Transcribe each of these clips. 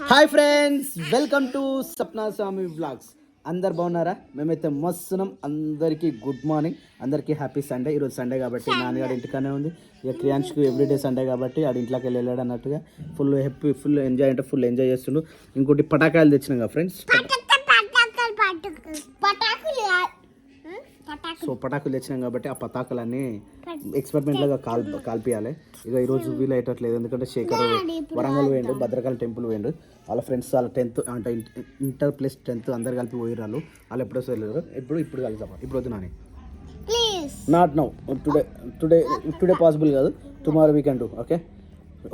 Hi friends welcome to Sapna Swamy vlogs అందరు బాగున్నారా? మేమైతే మస్తున్నాం. అందరికీ గుడ్ మార్నింగ్ అందరికీ హ్యాపీ సండే ఈరోజు సండే కాబట్టి నాన్నగారు ఇంటికానే ఉంది. ఇక క్రియాన్స్కి ఎవ్రీడే సండే కాబట్టి ఆడ ఇంట్లోకి వెళ్ళి వెళ్ళాడు అన్నట్టుగా. ఫుల్ హ్యాపీ ఫుల్ ఎంజాయ్ అంటే ఫుల్ ఎంజాయ్ చేస్తుండు. ఇంకోటి పటాకాయలు తెచ్చినాం కదా ఫ్రెండ్స్ సో పటాకులు తెచ్చినాం కాబట్టి ఆ పతాకులన్నీ ఎక్స్పెరిమెంట్ లాగా కాల్ కాల్పియాలి. ఇక ఈరోజు వీలు అయ్యేటట్లేదు ఎందుకంటే శేఖర్ వరంగల్ పోయిండు భద్రకాళి టెంపుల్ పోయిండు. వాళ్ళ ఫ్రెండ్స్ వాళ్ళ టెన్త్ అంటే ఇంటర్ ప్లస్ టెన్త్ అందరు కలిపి పోయి వాళ్ళు వాళ్ళు ఎప్పుడో వెళ్ళారు ఇప్పుడు ఇప్పుడు కలుద్దాం. ఇప్పుడు వద్దు Nani. Not now today today today possible కాదు. టుమారో వీకెండ్ ఓకే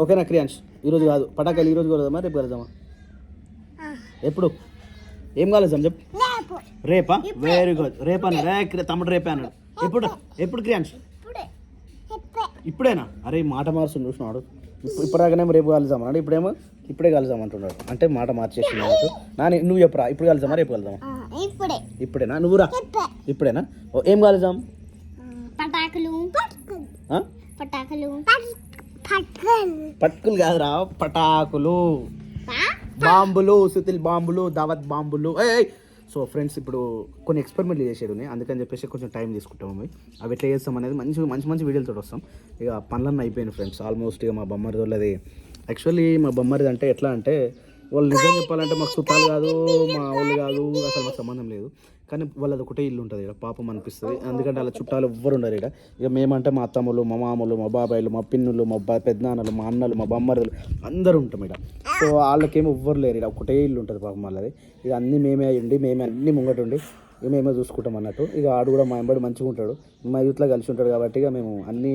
ఓకేనా క్రియాన్స్ ఈరోజు కాదు. పటాకాయలు ఈరోజు కలుద్దామా? రేపు కలుద్దామా? ఎప్పుడు? ఏం కలుద్దాం చెప్పు. రేపా? వెరీ గుడ్ రేపు అన్నాడు. ఏ, క్రి- తమ్ముడు రేపే అన్నాడు. ఎప్పుడు ఎప్పుడు క్రియాన్స్? ఇప్పుడేనా? అరే మాట మార్చుని చూసినాడు ఇప్పుడు ఇప్పటిదాకానేమో రేపు కలుద్దాం అన్నాడు ఇప్పుడేమో ఇప్పుడే కలుద్దాం అంటున్నాడు. అంటే మాట మార్చేసి నాని నువ్వు చెప్పురా? ఇప్పుడు కలుద్దామా? రేపు కలుద్దామా? ఇప్పుడేనా? నువ్వురా? చెప్పే ఇప్పుడేనా? ఓ, ఏం కలుద్దాం? పటాకులు? పటాకులు. పట్టుకలు పట్టుకులు కాదురా పటాకులు. బాంబులు సుతిల్ బాంబులు దావత్ బాంబులు. ఏయ్ సో ఫ్రెండ్స్ ఇప్పుడు కొన్ని ఎక్స్పెరిమెంట్లు చేసేది ఉన్నాయి. అందుకని చెప్పేసి కొంచెం టైం తీసుకుంటాం అవి అవి ఎట్లా చేస్తాం అనేది మంచి మంచి మంచి వీడియోలతో వస్తాం. ఇక పనులన్నీ అయిపోయింది ఫ్రెండ్స్. ఆల్మోస్ట్ ఇక మా బొమ్మరిది వాళ్ళది. యాక్చువల్లీ మా బొమ్మరిది అంటే ఎట్లా అంటే వాళ్ళు నిజం చెప్పాలంటే మాకు చుట్టాలు కాదు మా వాళ్ళు కాదు అసలు మాకు సంబంధం లేదు. కానీ వాళ్ళది ఒకటే ఇల్లు ఉంటుంది ఇక్కడ పాపం అనిపిస్తుంది. ఎందుకంటే వాళ్ళ చుట్టాలు ఎవ్వరు ఉండరు ఇక్కడ. ఇక మేమంటే మా అత్తమ్మలు మా మామలు మా బాబాయిలు మా పిన్నులు మా బా పెద్దనాన్నలు మా అన్నలు మా బొమ్మరులు అందరూ ఉంటాం ఇక్కడ. సో వాళ్ళకేమో ఎవ్వరు లేరు ఇక్కడ ఒకటే ఇల్లు ఉంటుంది పాపం వాళ్ళది. ఇక అన్నీ మేమే ఉండి మేమే అన్ని ముంగట ఉండి ఇక మేమే చూసుకుంటాం అన్నట్టు. ఇక ఆడు కూడా మా ఎంబడి మంచిగా ఉంటాడు. మా యూత్లో కలిసి ఉంటాడు కాబట్టి ఇక మేము అన్నీ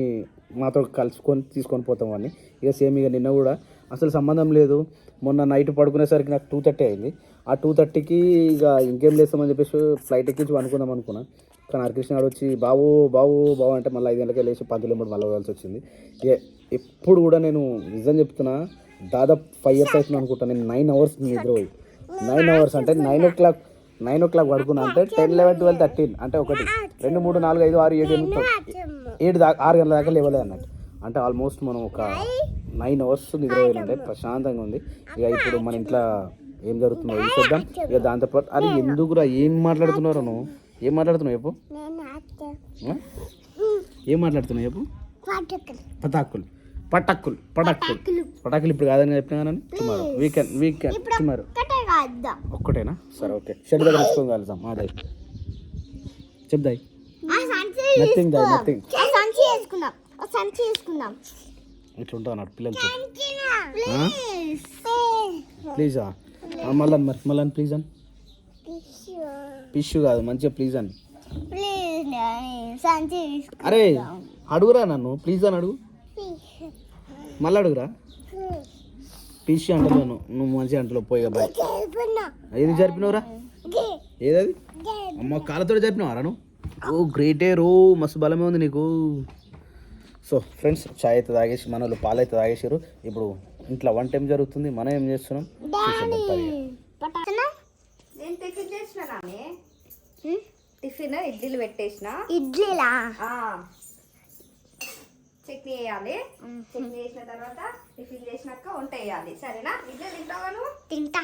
మాతో కలుసుకొని తీసుకొని పోతాం అన్నీ ఇక సేమ్ ఇక నిన్న కూడా అసలు సంబంధం లేదు. మొన్న నైట్ పడుకునేసరికి నాకు టూ థర్టీ అయింది. ఆ టూ థర్టీకి ఇక ఇంకేం లేస్తామని చెప్పేసి ఫ్లైట్ ఎక్కించి అనుకుందాం అనుకున్నా. కానీ హరికృష్ణ వచ్చి బాబు బాబు బాబు అంటే మళ్ళీ ఐదు గంటలకి లేచి పంతులు ఎంబడి మళ్ళీ వెళ్ళాల్సి వచ్చింది. ఎప్పుడు కూడా నేను నిజం చెప్తున్నా దాదాపు ఫైవ్ ఇయర్స్ అవుతుంది అనుకుంటాను నేను నైన్ అవర్స్ నిద్రపోయి నైన్ అవర్స్ అంటే nine o'clock nine o'clock పడుకున్నా. అంటే టెన్ లెవెన్ ట్వెల్వ్ థర్టీన్ అంటే ఒకటి. రెండు మూడు నాలుగు ఐదు ఆరు ఏడు ఎనిమిది ఏడు దాకా ఆరు గంటల దాకా లేవలేదు అన్నట్టు. అంటే ఆల్మోస్ట్ మనం ఒక నైన్ అవర్స్ నిద్రపోయాలంటే ప్రశాంతంగా ఉంది. ఇక ఇప్పుడు మన ఇంట్లో ఏం జరుగుతుందో ఏం చూద్దాం. ఇక దాంతోపాటు అరే ఎందుకురా? ఏం మాట్లాడుతున్నారు నువ్వు? ఏం మాట్లాడుతున్నావు చెప్పు? ఏం మాట్లాడుతున్నావు చెప్పు? పట్టుకలు పటాకులు. పటాకులు. పటాకులు. పటాకులు. ఇప్పుడు కాదని చెప్పినా కానీ టుమారో వీకెండ్ వీకెండ్ టుమారో ఒక్కటేనా? సరే ఓకే. షెడ్ దగ్గర తెచ్చుకొని కలుద్దాం ఆదాయి చెప్దాయి నథింగ్ దాయి. నథింగ్ సంచి వేసుకుందాం. సంచి వేసుకుందాం. ఇట్లా ఉంటుంది అన్నాడు పిల్లలతో ప్లీజ్ ప్లీజా మళ్ళీ మరి మళ్ళీ ప్లీజ్ అని. పిష్యూ కాదు మంచిగా ప్లీజ్ అని. అరే అడుగురా నన్ను ప్లీజ్ అని అడుగు. మళ్ళీ అడుగురా. పిష్యూ అంటలేను నువ్వు మంచిగా అంటలో పోయి బాయ్ ఏది జరిపినవురా? ఏదది? అమ్మ కాళ్ళతో జరిపినవారా నువ్వు? ఓ గ్రేటే రో మస్తు బలమే ఉంది నీకు. సో ఫ్రెండ్స్ చాయ్ అయితే తాగేసి మన వాళ్ళు పాలు అయితే తాగేసారు ఇప్పుడు ఇంట్లో వంట ఏం జరుగుతుంది. మనం ఏం చేస్తున్నాం? టిఫిన్ చేసిన నాని టిఫిన్ ఇడ్లీలు పెట్టేసిన. ఇడ్లీలా? ఆ. చట్నీ వేయాలి. చట్నీ వేసిన తర్వాత టిఫిన్ చేసినాక వంట వేయాలి. సరేనా? ఇడ్లీ తింటావా నువ్వు? తింటా.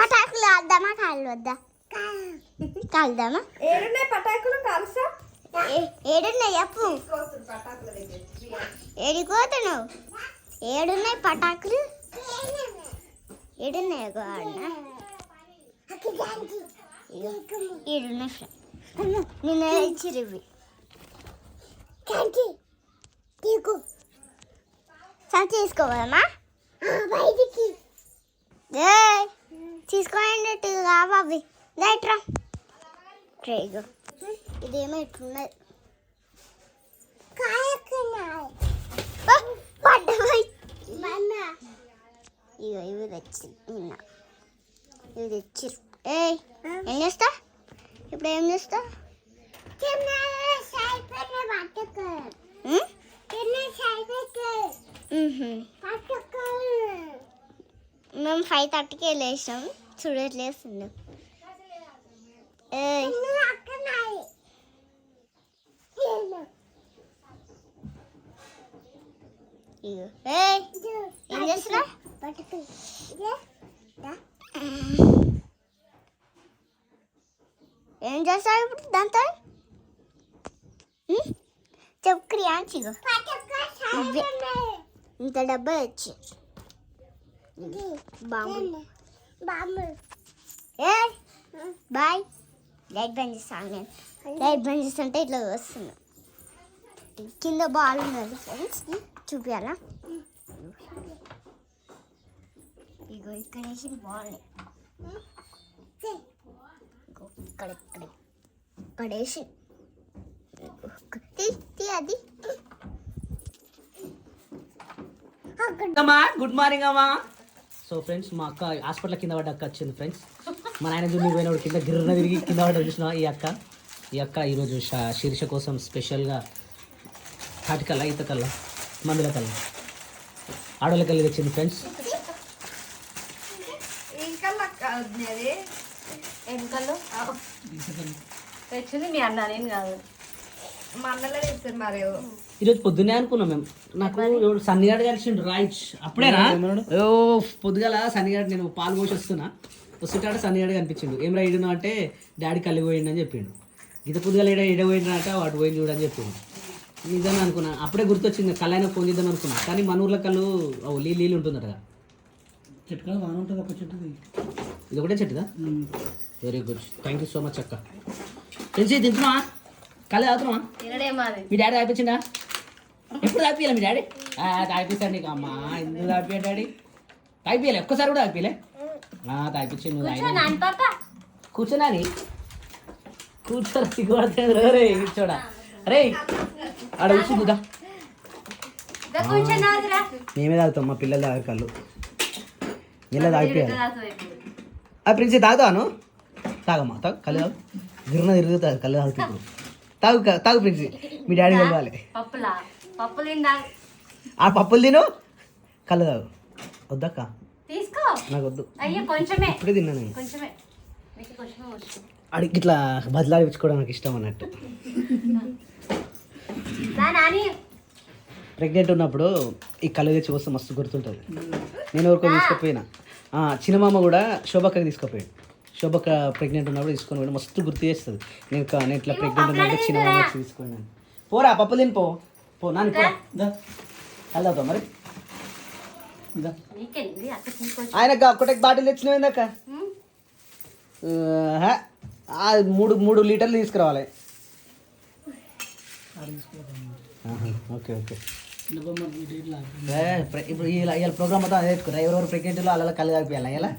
పటాకులు వద్దామా కాళ్ళు వద్దా? కాలుదామా? ఏడున్నాయి పటాకులు కాలుసా ఏడున్నాయి ప్రియా. ఏడిపోతున్నావు ఏడున్నాయి పటాకులు? ఏడున్నాయి ఏడున్నాయి. నిన్న సంచి తీసుకోవాలమ్మా. తీసుకోండి కావాలి రైట్రా ట్రేగో ఇదేమో ఇట్లున్నది. ఇగో ఇవి తెచ్చి నిన్న. ఇవి తెచ్చి ఏయ్ ఏం చేస్తా? ఇప్పుడు ఏం చేస్తా. మేము ఫైవ్ థర్టీకి ఇగో ఏయ్ ఏం చేస్తున్నా? ఏం చేస్తావు ఇప్పుడు దాంతో? చెప్పు క్రియాంచి ఇగో. ఇవే. ఇంత డబ్బా వచ్చి బాంబు బాంబు ఏ బాయ్. లైట్ బంద్ చేస్తాను నేను లైట్ బంద్ చేస్తుంటే ఇట్లా వస్తున్నా కింద బాల్ ఉన్నది ఫ్రెండ్స్. చూపించాలా ఇగో ఇక్కడ వేసి బాల్. ఇక్కడ ఇక్కడ ఇక్కడ వేసి అది. గుడ్ మార్నింగ్ అమ్మా. సో ఫ్రెండ్స్ మా అక్క హాస్పిటల్ కింద పడ్డ అక్క వచ్చింది ఫ్రెండ్స్. మా నాయన జూమి పోయినప్పుడు కింద గిర్రన తిరిగి కింద పడ్డ చూసిన ఈ అక్క. ఈ అక్క ఈరోజు శీర్ష కోసం స్పెషల్గా తాటికల్లా ఈత కల్లా మందుల కల్లా ఆడోళ్ళ కల్లి? తెచ్చింది ఫ్రెండ్స్ తెచ్చింది మీ అన్న నేను కాదు మా అన్నలే తెచ్చారు మరి ఈరోజు పొద్దున్నే అనుకున్నాం మేము. నాకు ఎవడు సన్నిగాడు కలిసిండు రైట్ అప్పుడేనా? ఓ పొద్దుగాల సన్నిగాడు నేను పాలు పోసి వస్తున్నా వస్తుంటాడు సన్నిగాడు కనిపించిండు. ఏం రైడును అంటే డాడీ కళ్ళు పోయిండు అని చెప్పిండు. గీత పొద్దుగాల ఏడ ఎడ అంటే వాడు పోయింది చూడని చెప్పిండు. నిజంగా అనుకున్నా. అప్పుడే గుర్తొచ్చింది కళ్ళు అయినా ఫోన్ చేద్దాం అనుకున్నా. కానీ మన ఊర్లో కళ్ళు ఓ నీళ్ళు నీళ్ళు ఉంటుందట చెట్టు కదా బాగానే ఉంటుంది అప్ప చెట్టుది. ఇది ఒకటే చెట్టుదా? Very good thank you so much అక్క. తెలిసి తింటున్నావా? కళ్ళు తాగుతున్నావా? మీ డాడీ తాగిపించిందా ఎప్పుడు తాగిపోయాలి మీ డాడీ? తాగిపిస్తాడు నీకు. అమ్మా ఎందుకు తాగిపోయా డాడీ? తాగిపోయాలి ఒక్కసారి కూడా తాగిపోయలే తాగిపించి నువ్వు కూర్చోనాని కూర్చో సిగ్గుపడుతుంది రే కూర్చోడా. రే ఆడ కూర్చుందా మేమే తాగుతాం మా పిల్లలు తాగారు కళ్ళు. ఇలా తాగిపోయాలి ఆ ప్రిన్సి తాగుతాను తాగమ్మా తాగు కళ్ళు తాగు. గిర్న తిరుగుతుంది కళ్ళు తాగుతుంది తాగు తాగు ప్రిన్సి మీ డాడీ కలవాలి ఆ పప్పులు తిను కళ్ళు తాగు వద్దక్క తీసుకో నాకు వద్దు అయ్యో కొంచెమే ఇప్పుడే తిన్నాను నేను కొంచెమే అడిగి ఇట్లా బదిలాడించుకోవడం నాకు ఇష్టం అన్నట్టు ప్రెగ్నెంట్ ఉన్నప్పుడు ఈ కళ్ళు తెచ్చి వస్తే మస్తు గుర్తుంటుంది నేను ఎవరికో తీసుకుపోయినా చిన్నమామ కూడా శోభక్కకి తీసుకుపోయాడు శోభక్క ప్రెగ్నెంట్ ఉన్నప్పుడు తీసుకొని పోయి మస్తు గుర్తు చేస్తుంది. నేను కా- నేను ఇట్లా ప్రెగ్నెంట్ ఉన్నప్పుడు చిన్నమామ వచ్చి తీసుకున్నాను పోరా పప్పు తిని పో పో నాని పో దా. వెళ్దాం మరి. ఆయనకు ఒకటే బాటిల్. ఆ, మూడు మూడు లీటర్లు తీసుకురావాలి. Okay okay. ఇప్పుడు ఇలా ఇవాళ ప్రోగ్రామ్ మొత్తం అదే పెట్టుకురా ఎవరెవరు ప్రెగ్నెంట్లో అలా కళ్ళు తాగిపోయాలి ఇలా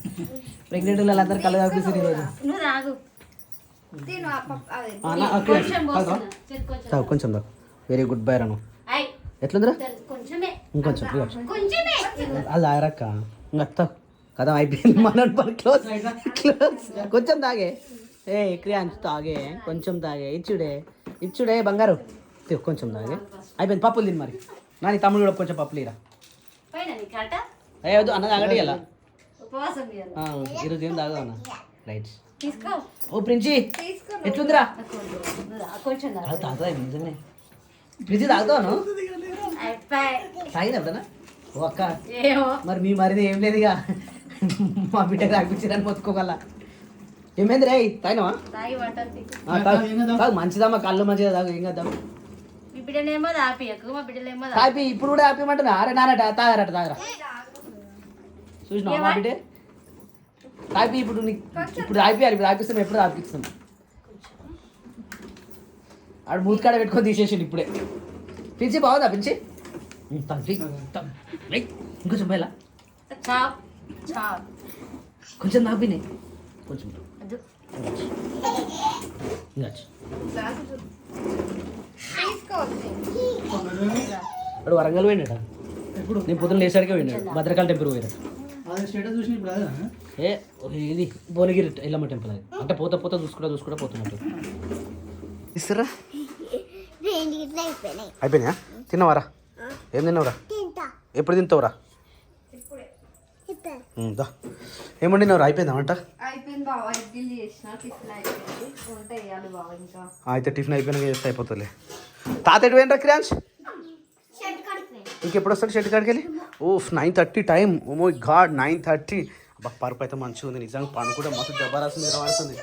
ప్రెగ్నెంట్ వాళ్ళందరూ కళ్ళు తాగిపిస్తారు ఈరోజు. కొంచెం తాగు వెరీ గుడ్ బై రాను ఎట్లుందిరా? కొంచెమే. ఇంకొంచెం అది తాగరక్క? ఇంకా కదా అయిపోయింది మన క్లోజ్ క్లోజ్ కొంచెం తాగే. ఏ క్రియాన్స్ తాగే. కొంచెం తాగే. ఇచ్చుడే. ఇచ్చుడే బంగారు. తీ, కొంచెం తాగే. అయిపోయింది పప్పులు తిని మరి. నా నీ తమ్ముడు కూడా కొంచెం పప్పులు ఇరా పైన నీ కట ఏ వద్దు అన్న తాగడి ఇలా ఉపవాసం చేయాలి ఈరోజు ఏం తాగదు అన్న. రైట్ ఓ ప్రిన్సి ఎట్లుందిరా? నువ్వు తా- కొంచెం తాగు. అది తాగుతా నిజమే ప్రిన్సి తాగుతాను తాగింది ఎప్పుడన్నా? ఓ అక్క. మరి మీ మరిది ఏం లేదు ఇక. మా బిడ్డ తాగిపించారని మొత్తుకోగల. ఏమైంది రే? తాగినవా? మంచిదమ్మా కళ్ళు మంచిగా తాగు ఏం కదా మీ బిడ్డనేమో దాపియకు మా బిడ్డలేమో దా- తాపి ఇప్పుడు కూడా ఆపేయమంటున్నా అరే నానట తాగరట తాగరా చూసినా మా బిడ్డే? తాపి ఇప్పుడు నీకు ఇప్పుడు ఆపియాలి ఇప్పుడు ఆపిస్తాం ఎప్పుడు ఆపిస్తాం ఆడు మూతికాడ పెట్టుకొని తీసేసిండు ఇప్పుడే. పిలిచి బాగుందా పిలిచి ఇంకొంచెం పోయేలా. చాప్ చాప్ కొంచెం తాపినే కొంచెం. వద్దు. వాడు వరంగల్ పోయినాడు ఎప్పుడు? నేను పొద్దున లేసాడికే పోయినాడు భద్రకాళ టెంపుల్ పోయినాడు ఏ ఇది భువనగిరి ఎల్లమ్మ టెంపుల్ అది. అంటే పోతా పోతా చూసుకుంటా చూసుకుంటా పోతున్నట్టు. ఇస్తారా. అయిపోయినాయా? తిన్నావారా? ఏం తిన్నావురా? ఎప్పుడు తింటావురా? ఇప్పుడు. ఉమ్, దా. ఏం వండినావురా? అయిపోయిందా వంట? అయితే టిఫిన్ అయిపోయినాక చేస్తే అయిపోతుందిలే. తాత ఎటు పోయినరా కడిపోయింది ఇంకెప్పుడు వస్తాడు షెడ్ కాడికి వెళ్ళి? ఓ nine thirty time oh my god nine thirty. అబ్బా పరుపు అయితే మంచిగా ఉంది నిజంగా పని కూడా మస్తు జబర్దస్త్ నిలబడుతుంది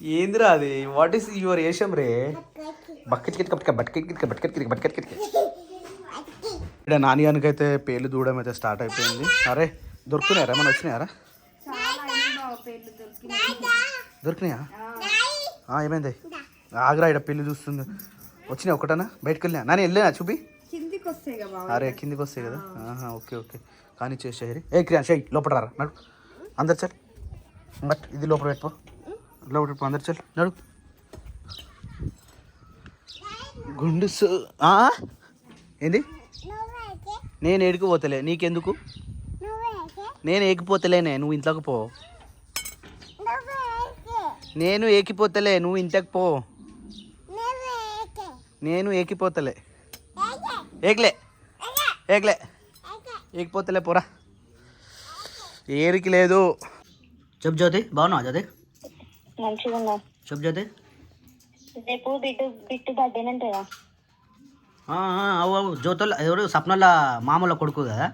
ఏందిరా అది? వాట్ ఈస్ యువర్ ఏషం రే? బకెట్ కిట్క బట్క బట్కెట్ కిట్క బట్కెట్ కిట్క బట్కెట్ కిట్క ఇక్కడ నాని అయితే పేర్లు దూడడం అయితే స్టార్ట్ అయిపోయింది. అరే దొరుకుతున్నాయరా మన వచ్చినాయారా దొరికినాయా. ఏమైంది? ఆగ్రా ఇక్కడ పెళ్ళి చూస్తుంది. వచ్చినాయి ఒకటనా? బయటకు వెళ్ళినా? నాని వెళ్ళినా? చూపి. అరే కిందికి వస్తాయి కదా? ఆహా ఓకే ఓకే. కానీ చేసేయరి ఏ క్రియా షేయ్ లోపల రారా? నడు. అందరు చల్. బట్ ఇది లోపల పెట్టుకో. లోపల పెట్టుకో అందరు చల్. నడు. గుండు? ఏంది? నేను ఏడికి పోతలే నీకెందుకు నేను ఏకిపోతలేనే నువ్వు ఇంట్లోకి పో. నేను ఏకిపోతలే నువ్వు ఇంట్లోకి పో. నేను ఏకిపోతలే. ఏకలే. ఏకలే. ఏకిపోతలే పోరా. ఏరికి లేదు. చెప్పు జ్యోతి బాగున్నావా జ్యోతి? మంచిగా చెప్పు జ్యోతి. రేపు బిట్టు బిట్టు అవు అవు. జ్యోతుల ఎవరు? సప్నల మామూల కొడుకు కదా?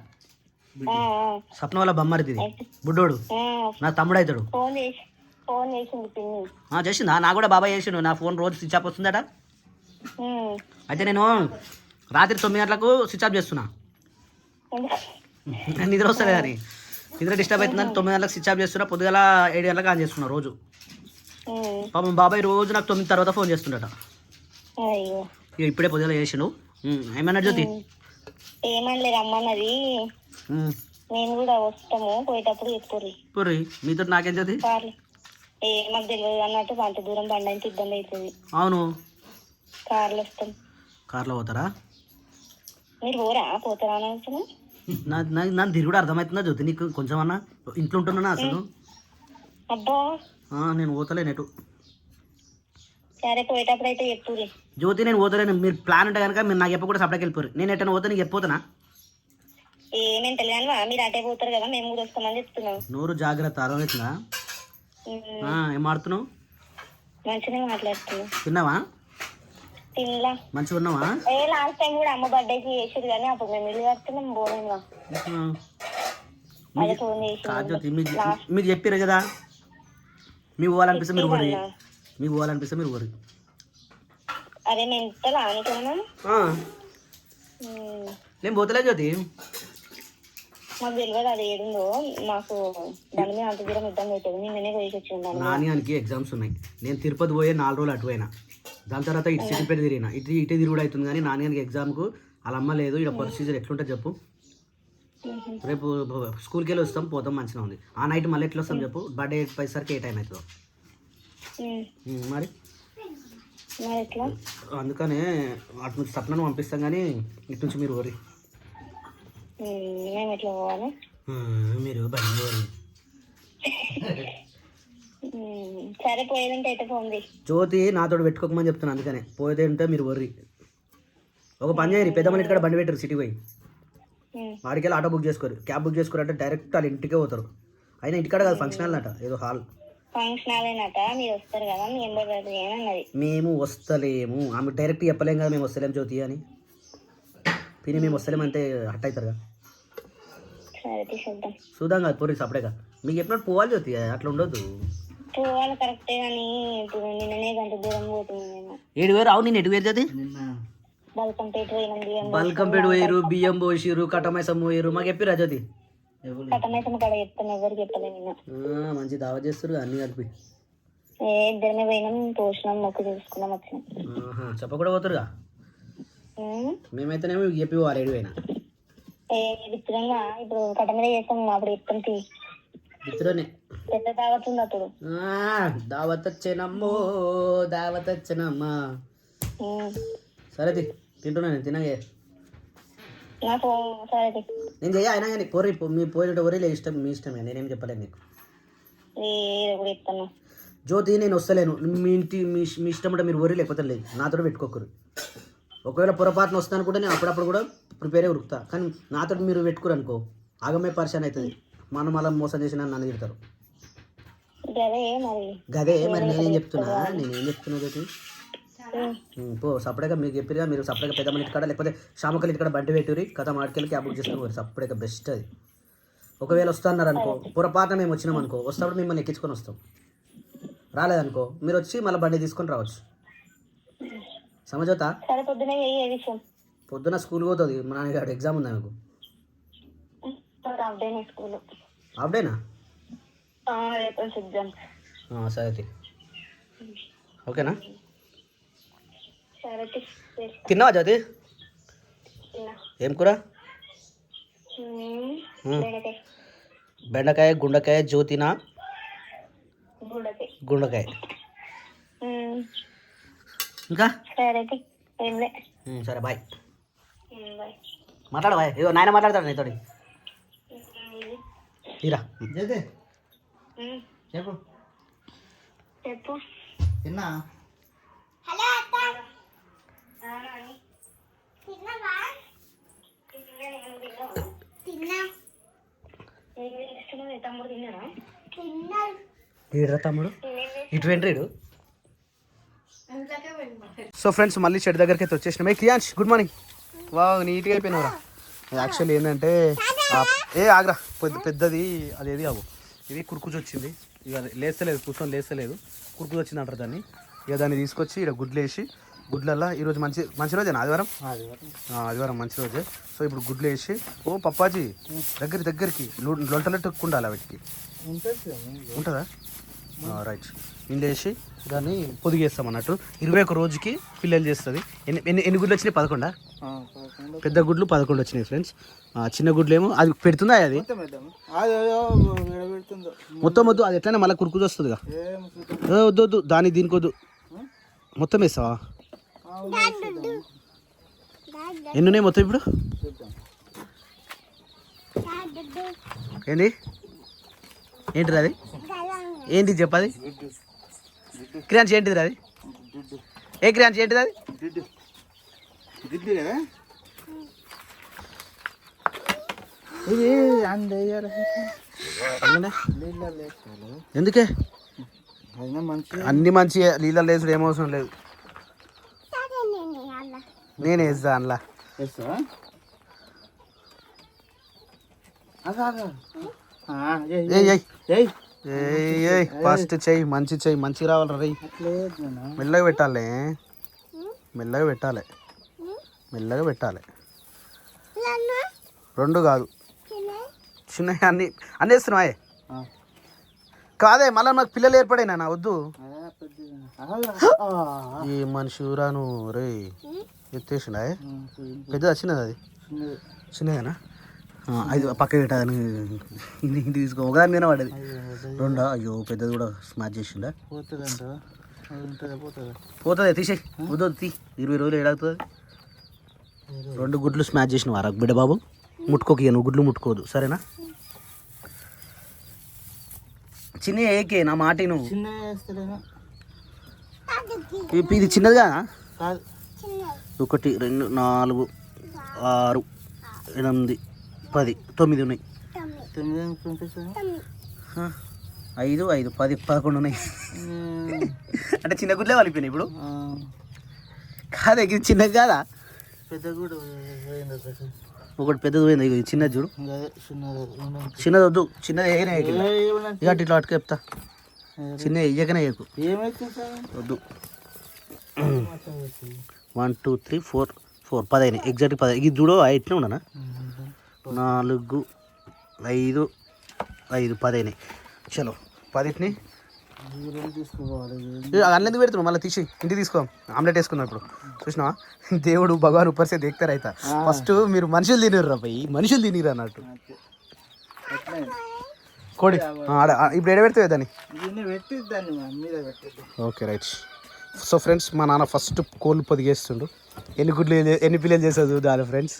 సప్న వాళ్ళ బొమ్మరిది. బుడ్డోడు. నా తమ్ముడు అవుతాడు ఫోన్ చేసి ఫోన్ చేసింది పిన్ని. చేసిందా నా కూడా బాబాయ్ చేసిండు. నా ఫోన్ రోజు స్విచ్ ఆఫ్ వస్తుందట. అయితే నేను రాత్రి తొమ్మిది గంటలకు స్విచ్ ఆఫ్ చేస్తున్నా? నిద్ర వస్తుంది అని నిద్ర డిస్టర్బ్ అవుతుందని తొమ్మిది గంటలకు స్విచ్ ఆఫ్ చేస్తున్నా. పొద్దుగల ఏడు గంటలకు ఆన్ చేస్తున్నా రోజు. పాపం బాబాయ్ రోజు నాకు తొమ్మిది తర్వాత ఫోన్ చేస్తుండట. ఇప్పుడే పొద్దుగల చేసిండు. ఉమ్, ఏమన్నాడు జ్యోతి? ఏమనలే రమ్మన్నది ఉమ్, నేను కూడా వస్తాము. పోయేటప్పుడు చెప్పుర్రి పోర్రి. మీతో నాకేం కార్లు ఏ మాకు తెలియదు అన్నట్టు అంత దూరం బండి అంటే ఇబ్బంది అవుతుంది. అవును. కార్లు వస్తాం. కార్లో పోతారా? మీరు పోరా? పోతారా అని అంటున్నా నా నా- నా తిరుగుడు అర్థమవుతుందా జ్యోతి? నీకు కొంచెం అన్నా ఇంట్లో ఉంటున్నా అసలు? అబ్బా. నేను పోతలేను ఎటు సరే పోయేటప్పుడు అయితే చెప్పుర్రి జ్యోతి నేను పోతలేను మీరు ప్లాన్ ఉంటే కనుక మీరు నాకు చెప్పకుండా సపరేట్కి వెళ్ళిపోరు. నేను ఎట్టని పోతే నీకు చెప్పిపోతున్నా ఏమేం తెలియదు మీరు అటే పోతారు కదా మేము కూడా వస్తామని చెప్తున్నాం నోరు జాగ్రత్త అర్థమవుతుందా? ఏం ఆడుతున్నావు? మంచిగానే మాట్లాడుతున్నాం. తిన్నావా? తినలా. మంచిగా ఉన్నావా? ఏ లాస్ట్ టైం కూడా అమ్మ బర్త్డేకి చేసారు కానీ అప్పుడు మేము ఇల్లు కడుతున్నాం మీరు చెప్పారు కదా మీకు పోవాలనిపిస్తే మీరు ఊరి మీకు పోవాలనిపిస్తే మీరు ఊరి అరే ఇంతలా అనుకున్నాం. నేను పోతలే జ్యోతి. మాకు తెలియదు అది ఏడుందో. మాకు దాని మీద అంత దూరం ఇబ్బంది అవుతుంది నిన్ననే వచ్చి ఎగ్జామ్స్ ఉన్నాయి. నేను తిరుపతి పోయే నాలుగు రోజులు అటు పోయినా. దాని తర్వాత ఇటు సిద్దిపేట తిరిగిన. ఇటు ఇటే తిరుగుడు అవుతుంది కానీ నాణ్యానికి ఎగ్జామ్కు వాళ్ళ అమ్మ లేదు. ఇక్కడ ప్రొసీజర్ ఎట్లుంటుంది చెప్పు. రేపు స్కూల్కి వెళ్ళి వస్తాం పోతాం మంచిగా ఉంది. ఆ నైట్ మళ్ళీ ఎట్లా వస్తాం చెప్పు? బర్త్డే పోయేసరికి ఏ టైం అవుతుందో. మరి? అందుకనే అటు నుంచి సప్నను పంపిస్తాం కానీ ఇటు నుంచి మీరు ఉమ్, మేము ఎట్లా పోవాలి మీరు బండి సరే పోయేదంటే అయితే ఫోన్ చేయి. జ్యోతి నాతో పెట్టుకోకమని చెప్తున్నాను అందుకనే. పోయేదే ఉంటే మీరు వర్రి ఒక పని చేయరు పెద్దమ్మని ఇక్కడ బండి పెట్టరు సిటీ పోయి. వాడికి వెళ్ళి ఆటో బుక్ చేసుకోరు. క్యాబ్ బుక్ చేసుకోరు అంటే డైరెక్ట్ వాళ్ళ ఇంటికే పోతారు. అయినా ఇంటికాడ కాదు ఫంక్షన్ హాల్. అట ఏదో హాల్ మేము వస్తలేము. ఆమె డైరెక్ట్ చెప్పలేం కదా మేము వస్తలేం జ్యోతి అని. పిని మేము వస్తలేమంటే హట్ అవుతారు కదా. చూద్దాం. కాదు పోరీ సపరేగా మీకు చెప్పినట్టు పోవాలి జ్యోతి అట్లా ఉండొద్దు. పోవాలి కరెక్టే కానీ ఇప్పుడు నిన్ననే గంట దూరం పోతుంది నేను. ఏడు వేరు? అవును నేను ఎటు వేరు జ్యోతి? బల్కంపేట పోయినాం బియ్యం బల్కంపేట పోయారు బియ్యం పోసిరు కట్టమైసం పోయారు మాకు నిన్న. ఆ, మంచి దావా చేస్తారు అన్నీ కలిపి. ఏ ఇద్దరమే పోయినాం పోసినాం మొక్కు చూసుకున్నాం వచ్చినాం. ఆహా, చెప్పకుండా పోతారుగా మేమైతేనేమో చెప్పి ఏడు పోయినా. ఏ విచిత్రంగా. ఇప్పుడు కట్ట మీద చేస్తాం అప్పుడు చెప్తాం తీ మిత్రునే పెద్ద తాగుతుంది అప్పుడు. దావత్ వచ్చేనమ్మో దావత్ వచ్చేనమ్మా. సరే తి తింటున్నాను తినగే. సరే తీ. నేను చెయ్య అయినా కానీ పోరి మీ పోయేట ఒరే ఇష్టం మీ ఇష్టమే నేనేం చెప్పలేను నీకు. చెప్తాను జ్యోతి నేను వస్తలేను. మీ ఇంటి మీ మీ ఇష్టం ఉంటే మీరు ఒరి లేకపోతే లేదు. నాతో పెట్టుకోకరు ఒకవేళ పొరపాటున వస్తాను కూడా నేను అప్పుడప్పుడు కూడా ప్రిపేర్ ఉరుకుతా. కానీ నాతో మీరు పెట్టుకోరు అనుకో ఆగమే పరిశాన్ అవుతుంది మనం అలా మోసం చేసిన నన్ను తిడతారు. గదే మరి. గదే మరి నేనేం చెప్తున్నా? నేనేం చెప్తున్నా పో సపరేట్గా మీకు చెప్పిగా మీరు సపరేట్గా పెద్ద ఇంటి కాడ? లేకపోతే షామకల్ ఇంటి కాడ బండి పెట్టురి కథ మాటకెళ్ళి క్యాబ్ బుక్ చేసుకుని పోరు. సపరేట్గా బెస్ట్ అది. ఒకవేళ వస్తున్నారు అనుకో పొరపాటున మేము వచ్చినాం అనుకో వస్తాప్పుడు మిమ్మల్ని ఎక్కించుకొని వస్తాం. రాలేదనుకో మీరు వచ్చి మళ్ళీ బండి తీసుకొని రావచ్చు. సమझौता సరే పొద్దున ఏ విషయం? పొద్దున స్కూల్ పోతుంది మా నాన్నగారు ఎగ్జామ్ ఉంది ఆమెకు హాఫ్ డేనా సరే ఓకేనా? తిన్నావా జ్యోతి? ఏం కూర. బెండకాయ. గుండకాయ జ్యోతిన? గుండకాయ. ఇంకా? సరే బాయ్. మాట్లాడు బాయ్. నాయన మాట్లాడతాడు తీరా. జైతే చెప్పు. చెప్పు. తిన్నా? హలో అత్త. తిన్నావా? తిన్నా. తమ్ముడు తిన్నారా తిన్నాడు ఈడ్రా తమ్ముడు? ఇటు వెంట్రీడు. సో ఫ్రెండ్స్ మళ్ళీ షెడ్ దగ్గరికి అయితే వచ్చేసినాం. ఏ క్రియాంష్ గుడ్ మార్నింగ్ వా నీట్గా అయిపోయినవరా. యాక్చువల్లీ ఏంటంటే ఏ ఆగ్రా పెద్ద పెద్దది అదేది అవు ఇది కుర్కుచి వచ్చింది. ఇక అది లేస్తలేదు కూర్చొని లేస్తలేదు. కుర్కుచి వచ్చింది అంటారు దాన్ని. ఇక దాన్ని తీసుకొచ్చి ఇక్కడ గుడ్లు వేసి గుడ్లల్లా ఈరోజు మంచి మంచి రోజేనా? ఆదివారం? ఆ, ఆదివారం మంచి రోజే. సో ఇప్పుడు గుడ్లు వేసి ఓ పప్పాజీ దగ్గర దగ్గరికి లొంటలెట్టు ఉండాలి వాటికి. ఉంటుందా రైట్ వేసి దాన్ని పొదిగేస్తాం అన్నట్టు. ఇరవై ఒక రోజుకి పిల్లలు చేస్తుంది. ఎన్ని ఎన్ని ఎన్ని గుడ్లు వచ్చినాయి? పదకొండా? పెద్ద గుడ్లు పదకొండు వచ్చినాయి ఫ్రెండ్స్ చిన్న గుడ్లు ఏమో అది పెడుతుందా అది? మొత్తం వద్దు అది ఎట్లయినా మళ్ళీ కురుకుది వస్తుందిగా. వద్దు వద్దు దాని దీనికి వద్దు. మొత్తం వేస్తావా? ఎన్ని ఉన్నాయి మొత్తం ఇప్పుడు? ఏంటి ఏంటిది అది? ఏంటి చెప్పది? క్రియాన్స్ ఏంటిది అది? ఏ క్రియాన్స్ ఏంటిది అది? ఎందుకే? అన్ని మంచి నీళ్ళ లేసుడు ఏమవసరం లేదు. నేను వేస్తా అందులో చేస్తావా ఏయ్ ఫస్ట్ చెయ్యి మంచి చెయ్యి మంచి రావాలి రై. మెల్లగా పెట్టాలి. మెల్లగా పెట్టాలి. మెల్లగా పెట్టాలి. రెండు కాదు. చిన్న అన్ని అన్ని వేస్తున్నావా. కాదే మళ్ళీ నాకు పిల్లలు ఏర్పడేనా నా వద్దు. ఈ మనిషి రాను రే ఎత్తేసిండా. పెద్దదా? చిన్నది అది? చిన్నది. చిన్నదేనా? ఐదు పక్క పెట్టాలని ఇంటికి తీసుకో. ఒకదాని మీద పడేది రెండా? అయ్యో పెద్దది కూడా స్మాచ్ చేసిండా? పోతుందా? తీసేయి. వద్దు తీ. ఇరవై రోజులు ఏడాగుతుంది రెండు గుడ్లు స్మాచ్ చేసిన వారా బిడ్డ బాబు ముట్టుకోక నువ్వు. గుడ్లు ముట్టుకోదు. సరేనా? చిన్న ఏకే నా మాట నువ్వు ఇది చిన్నదిగా ఒకటి రెండు నాలుగు ఆరు ఎనిమిది పది తొమ్మిది ఉన్నాయి. తొమ్మిది ఐదు ఐదు పది పదకొండు ఉన్నాయి. అంటే చిన్న గుడ్లే వలిపోయినాయి ఇప్పుడు. కాదే ఇది చిన్నది కాదా? పెద్ద కూడా పోయింది ఒకటి పెద్దది పోయింది ఇది చిన్నది చూడు. చిన్నది వద్దు చిన్నది ఏమన్నా- ఇక ఇట్లా అటుకు చెప్తా. చిన్న ఇయ్యకనే సార్? వద్దు. One two three four four పది అయినాయి ఎగ్జాక్ట్ పది ఇది చూడు ఎట్లా ఉండనా? నాలుగు ఐదు ఐదు పది అయినాయి చలో పదిటిని తీసుకోవాలి ఇది. అన్నది పెడుతున్నావు? మళ్ళీ తీసి ఇంటికి తీసుకో. ఆమ్లెట్ వేసుకున్నాం ఇప్పుడు. చూసినావా? దేవుడు భగవాన్ ఉపరిసే దేక్తారు అయితే ఫస్ట్ మీరు మనుషులు తినిర్రా పోయి మనుషులు తినిరు అన్నట్టు. కోడి. ఇప్పుడు ఎడ పెడితే దాన్ని? Okay right. సో ఫ్రెండ్స్ మా నాన్న ఫస్ట్ కోళ్ళు పొదిగేస్తుండు. ఎన్ని గుడ్లు ఎన్ని పిల్లలు చేసావు చూడాలి ఫ్రెండ్స్.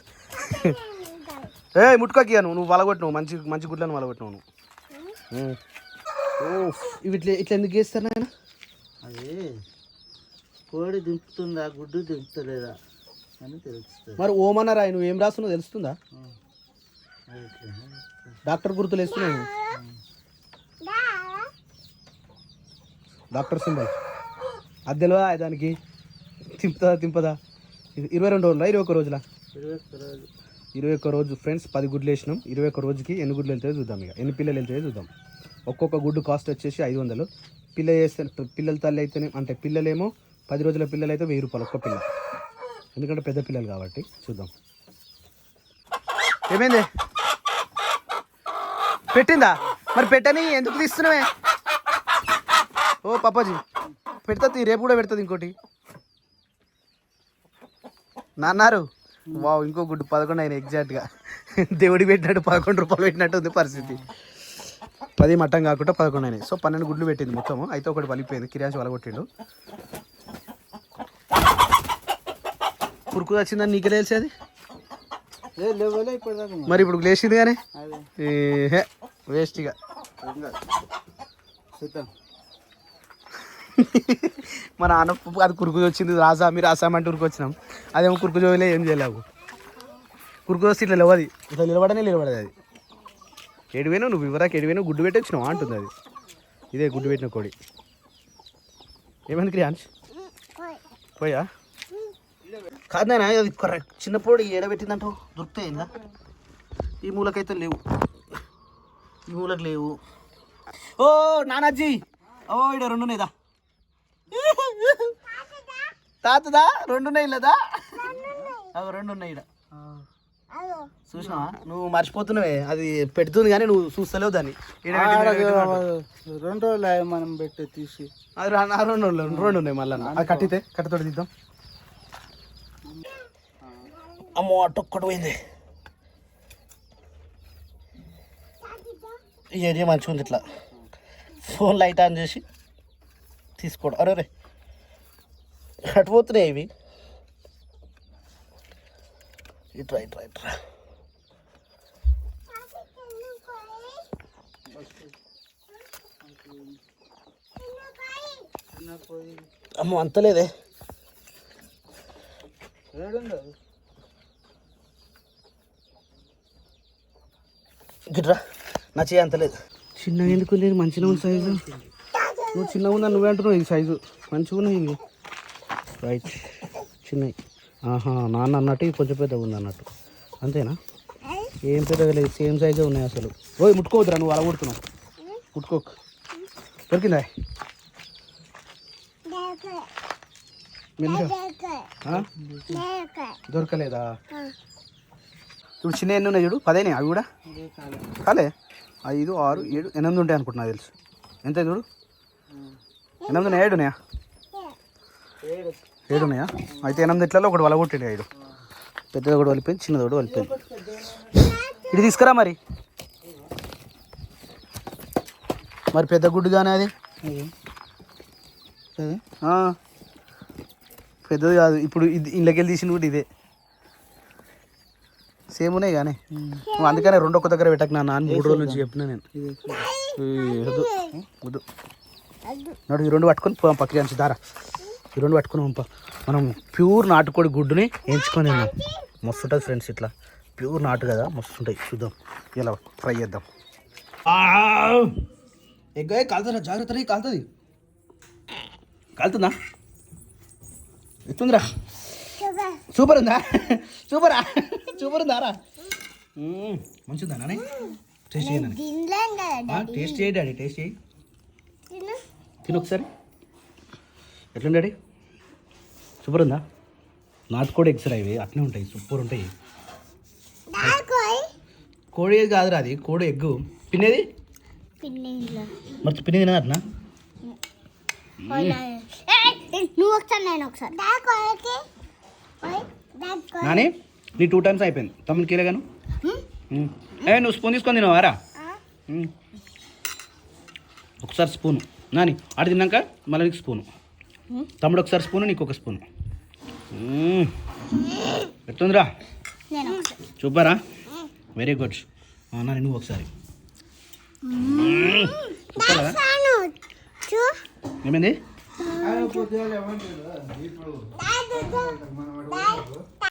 ఏ ముట్టుకోకి నువ్వు. నువ్వు వలగొట్టినావు. మంచి మంచి గుడ్లను వలగొట్టినావు నువ్వు. ఇవి ఇట్లా ఇట్లా ఎందుకు చేస్తారు నాయన? అది కోడి దింపుతుందా గుడ్డు దింపుతలేదా అని తెలుస్తుంది. మరి ఓమన్నారా నువ్వు ఏం రాస్తున్నావు తెలుస్తుందా. డాక్టర్ గుర్తులు వేస్తున్నావు డాక్టర్ సింబల్. అది తెలియదా దానికి తింపుదా తింపదా ఇది ఇరవై రెండు రోజులా? ఇరవై ఒక్క రోజులా? ఇరవై ఒక్క రోజు ఇరవై ఒక్క రోజు ఫ్రెండ్స్ పది గుడ్లు వేసినాం. ఇరవై ఒక్క రోజుకి ఎన్ని గుడ్లు వెళ్తాయో చూద్దాం ఇక. ఎన్ని పిల్లలు వెళ్తాయో చూద్దాం. ఒక్కొక్క గుడ్డు కాస్ట్ వచ్చేసి ఐదు వందలు. పిల్ల చేస్తే పిల్లల తల్లి అయితేనే అంటే పిల్లలేమో పది రోజుల పిల్లలు అయితే వెయ్యి రూపాయలు ఒక్క పిల్ల. ఎందుకంటే పెద్ద పిల్లలు కాబట్టి చూద్దాం. ఏమైంది? పెట్టిందా? మరి పెట్టని ఎందుకు తీస్తున్నావే? ఓ పాపాజీ పెడతా రేపు కూడా పెడుతుంది ఇంకోటి. నాన్నారు? వావ్ ఇంకో గుడ్డు పదకొండు అయినా ఎగ్జాక్ట్గా దేవుడికి పెట్టినట్టు పదకొండు రూపాయలు పెట్టినట్టు ఉంది పరిస్థితి. పది మట్టం కాకుండా పదకొండు అయినాయి. సో పన్నెండు గుడ్లు పెట్టింది మొత్తం. అయితే ఒకటి వలిపోయింది కిరాసి వలగొట్టిండు. పురుకు వచ్చిందని నీకే తెలిసేది మరి ఇప్పుడు లేచింది కానీ? అదే. మా మన నాన్న అది కురుకు వచ్చింది రాసా మీరు రాసామంటే ఉరుకు వచ్చినాం. అదేమో కురుకు జోయలే ఏం చేయలేవు. కురుకు వస్తే ఇట్లా లేవది. ఇట్లా నిలబడనే నిలబడదు అది. ఎడిపోయినా నువ్వు ఇవ్వరాకి ఎడిపోయినా గుడ్డు పెట్టి వచ్చినావు అంటుంది అది. ఇదే గుడ్డు పెట్టిన కోడి. ఏమైంది క్రియాన్ పోయా? కాదు అది కరెక్ట్ చిన్నప్పుడు పొడి ఏడబెట్టిందంటూ దొరుకుతాయి ఈ మూలకైతే లేవు. ఈ మూలకు లేవు. ఓ నానాజీ! ఓ ఇడ రెండు ఉన్నాయిదా తాతదా? రెండు ఉన్నాయి లేదా? అవి రెండు ఉన్నాయి ఈడ. చూసినావా? నువ్వు మర్చిపోతున్నావే. అది పెడుతుంది కానీ నువ్వు చూస్తలేవు దాన్ని. రెండు రోజులు మనం పెట్టి తీసి అది రెండు రోజులు రెండు ఉన్నాయి మళ్ళీ అది కట్టితే కట్టతోటి తీద్దాం అమ్మో అటు ఒక్కటి పోయింది. ఈ ఏరియా మంచిగా ఉంది ఇట్లా. ఫోన్ లైట్ ఆన్ చేసి తీసుకోవడం అరే రే అటుపోతున్నాయి ఇవి. ఇట్రా ఇట్రా ఇట్రా అమ్మో అంతలేదే గిట్రా నా చేయి అంతలేదు చిన్నగా ఎందుకు లేదు? మంచిగా ఉంది సైజు. నువ్వు చిన్నగా ఉన్నా నువ్వే అంటున్నావు ఈ సైజు. మంచిగా ఉన్నాయి ఇవి. రైట్ చిన్నవి. ఆహా నాన్న అన్నట్టు ఇది కొంచెం పెద్దగా ఉంది అన్నట్టు. అంతేనా? ఏం పెద్దగా లేదు సేమ్ సైజే ఉన్నాయి అసలు. ఓయ్ ముట్టుకోవద్దురా నువ్వు అలా కొడుతున్నావు ముట్టుకోకు. దొరికిందా? దొరకలేదా? ఇప్పుడు చిన్న ఎన్ని ఉన్నాయి చూడు. పదేనే అవి కూడా? కాలే. ఐదు ఆరు ఏడు ఎనిమిది ఉంటాయి అనుకుంటున్నా తెలుసు. ఎంత చూడు? ఎనిమిది ఏడు ఉన్నాయా ఏడు ఉన్నాయా అయితే ఎనిమిది ఇట్లలో ఒకటి వలగొట్టాడు ఐదు పెద్దది ఒకటి వలిపోయింది చిన్నది ఒకటి వలిపోయింది ఇది తీసుకురా మరి. మరి పెద్ద గుడ్డుగానే అది? అదే. పెద్దది కాదు ఇప్పుడు ఇది ఇళ్ళకెళ్ళి తీసిన కూడా ఇదే. సేమ్ ఉన్నాయి కానీ. నువ్వు అందుకనే రెండు ఒక్క దగ్గర పెట్టకు నా నాన్న మూడు రోజుల నుంచి చెప్పినా నేను. వద్దు. నాడు ఈ రెండు పట్టుకొని పోదాం పక్కకి నుంచి దారా. ఈ రెండు పట్టుకొని పంప. మనం ప్యూర్ నాటుకోడి గుడ్డుని ఎంచుకొని తిన్నాం. మస్తు ఉంటుంది ఫ్రెండ్స్ ఇట్లా. ప్యూర్ నాటు కదా మస్తు ఉంటాయి చూద్దాం. ఇలా ఫ్రై చేద్దాం. ఎగ్గాయ కాలుతుందా? జాగ్రత్త కాలుతుంది. కాలుతుందా? ఎత్తుందిరా సూపర్ ఉందా? సూపరా? సూపర్ ఉందా రా? మ్మ్. మంచిదా నానే? టేస్ట్ చేయండి టేస్ట్ చేయి డాడీ టేస్ట్ చేయి. తిను ఒకసారి. ఎట్లుంది డాడీ? సూపర్ ఉందా? నాటుకోడి ఎగ్స్ రా ఇవి అట్నే ఉంటాయి సూపర్ ఉంటాయి. కోడి? కాదురా అది కోడి ఎగ్గు. పిన్నేది మరి పిన్ని తినదా అట్నా? నువ్వు ఒకసారి నేను ఒకసారి. నీ టూ టైమ్స్ అయిపోయింది. తమ్ముని కీలగాను ఏ నువ్వు స్పూన్ తీసుకొని తినవారా. ఒకసారి స్పూను. నాని ఆడ తిన్నాక మళ్ళీ నీకు స్పూను. తమ్ముడు ఒకసారి స్పూను నీకు ఒక స్పూను. మ్మ్. ఎట్లుందిరా? చూపారా? వెరీ గుడ్ నాని నువ్వు ఒకసారి. ఏమైంది?